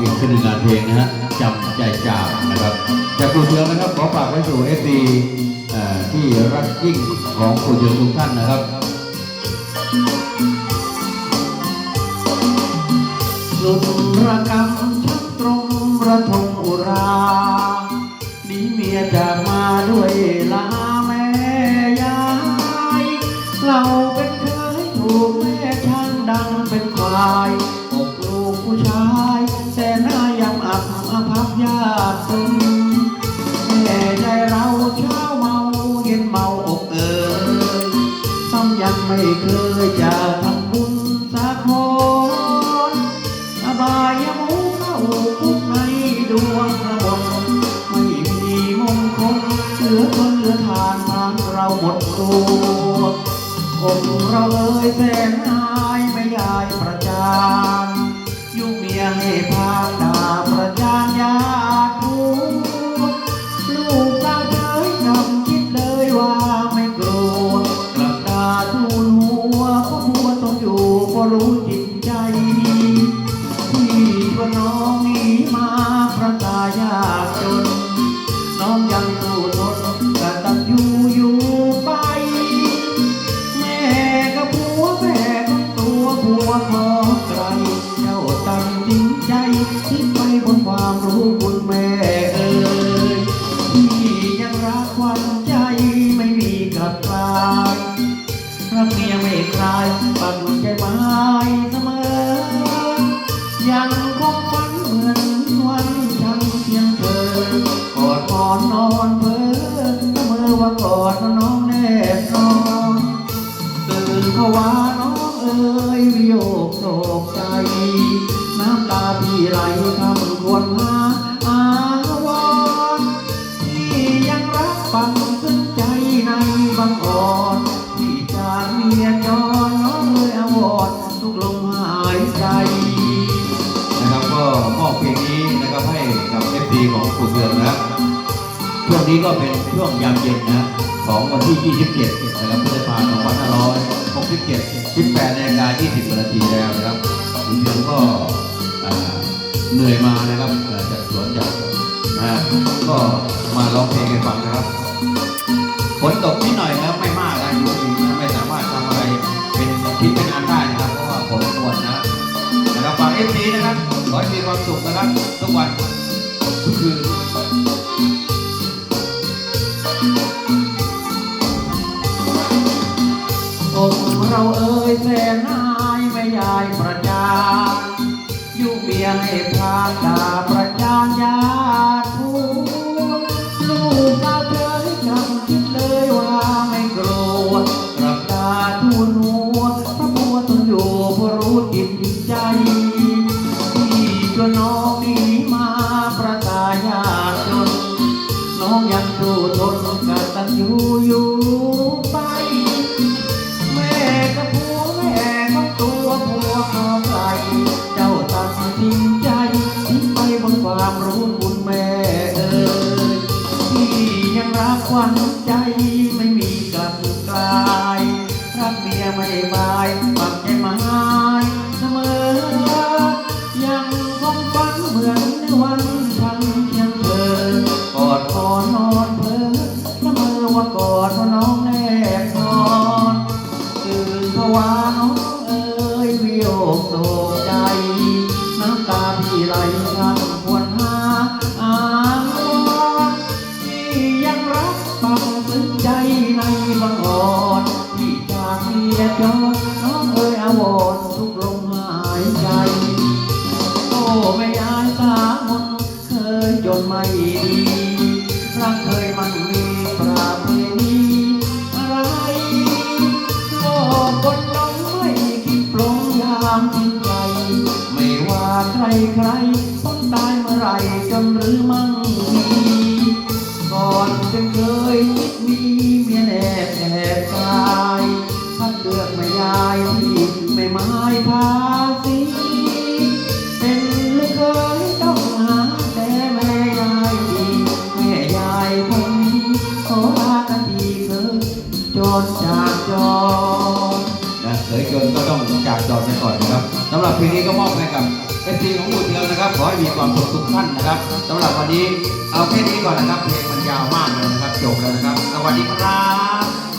อีกสนึ่งานเพลงนะฮะจำใจจากนะครับจากครูเทืองนะครับขอฝากไว้สู่เอฟซีที่รักยิ่งของครูเทืองทุกท่านนะครับสุระกำ เราเช้าเมาเย็นเมาอกเอ่ยซ้ำยังไม่เคยจะทำบุญสักคนอบายมุขเข้าคุกในดวงกระบนไม่มีมงคลเหลือทนเหลือทานทางเราหมดตัวอกเราเอ่ยแสนอายไม่ยายประจานยุเมียให้พางดาประจานญา ยังคงฝันเหมือนวันฉันเพียงเธอกอดกอนนอนเพ้อเสมอว่ากอดน้องแนบนอนตื่นเขาว่าน้องเอ๋ยวิโยกโศกใจ น้ำตาพี่ไหลทำควรหาอาวรณ์ที่ยังรักฟังซึ้งใจในบางอ่อนที่จากเมียจรน้องเลยอาวรณ์ทุกลมหายใจ นี้ก็เป็นช่วงยามเย็นนะของวันที่ 27นะครับพฤษภาคม2567 18นาฬิกา20นาทีแล้วนะครับครูเทืองก็อ่าเหนื่อยมานะครับจากสวนจากนะฮะก็มาร้องเพลงให้ฟังนะครับฝนตกนิดหน่อยนะครับไม่มากนะอยู่ดีนะไม่สามารถทำอะไรเป็นคิดเป็นงานได้นะครับเพราะว่าฝนตกนะนะครับฝากเอฟซีนะครับขอให้มีความสุขนะครับทุกวันทุกคืน เราเอ่ยแสนนายไม่ยายประจานยุเมียให้พาดาประจานญาติผู้ลูกเราเธอให้จำคิดเลยว่าไม่กลัวกลับดาทูลหัวพระบัวตนอยู่เพราะรู้จิตใจที่ชวนน้องนี้มาประตายากจนน้องยังสู้ทนกตัญญูอยู่ ปักใจหมายเสมอ ยังคงฝันเหมือนในวันฉันเพียงเธอกอดคอนอนเพ้อละเมอว่ากอดว่าน้องแนบนอนตื่นภาวะน้องเอ๋ยวิโยกโศกใจน้ำตาพี่ไหลควรห จรน้องเอ๋ยอาวรณ์ทุกลมหายใจ โอ้แม่ยายตามนเคยจนไม่ดีรักเคยมันมีปราบเพณีอะไรโลกคนลงไม่คิดปลงยามจิตใจไม่ว่าใครใครต้องตายเมื่อไรจนหรือมั่งมีก่อนจะเคย นจากจอนะเคยจนก็ต้องจากจอไปก่อนนะครับสำหรับเพลงนี้ก็มอบให้กับเอฟซีของปู่เทืองนะครับ ขอให้มีความสุขทุกท่านนะครับสำหรับวันนี้เอาแค่นี้ก่อนนะครับเพลงมันยาวมากเลยนะครับจบแล้วนะครับสวัสดีครับ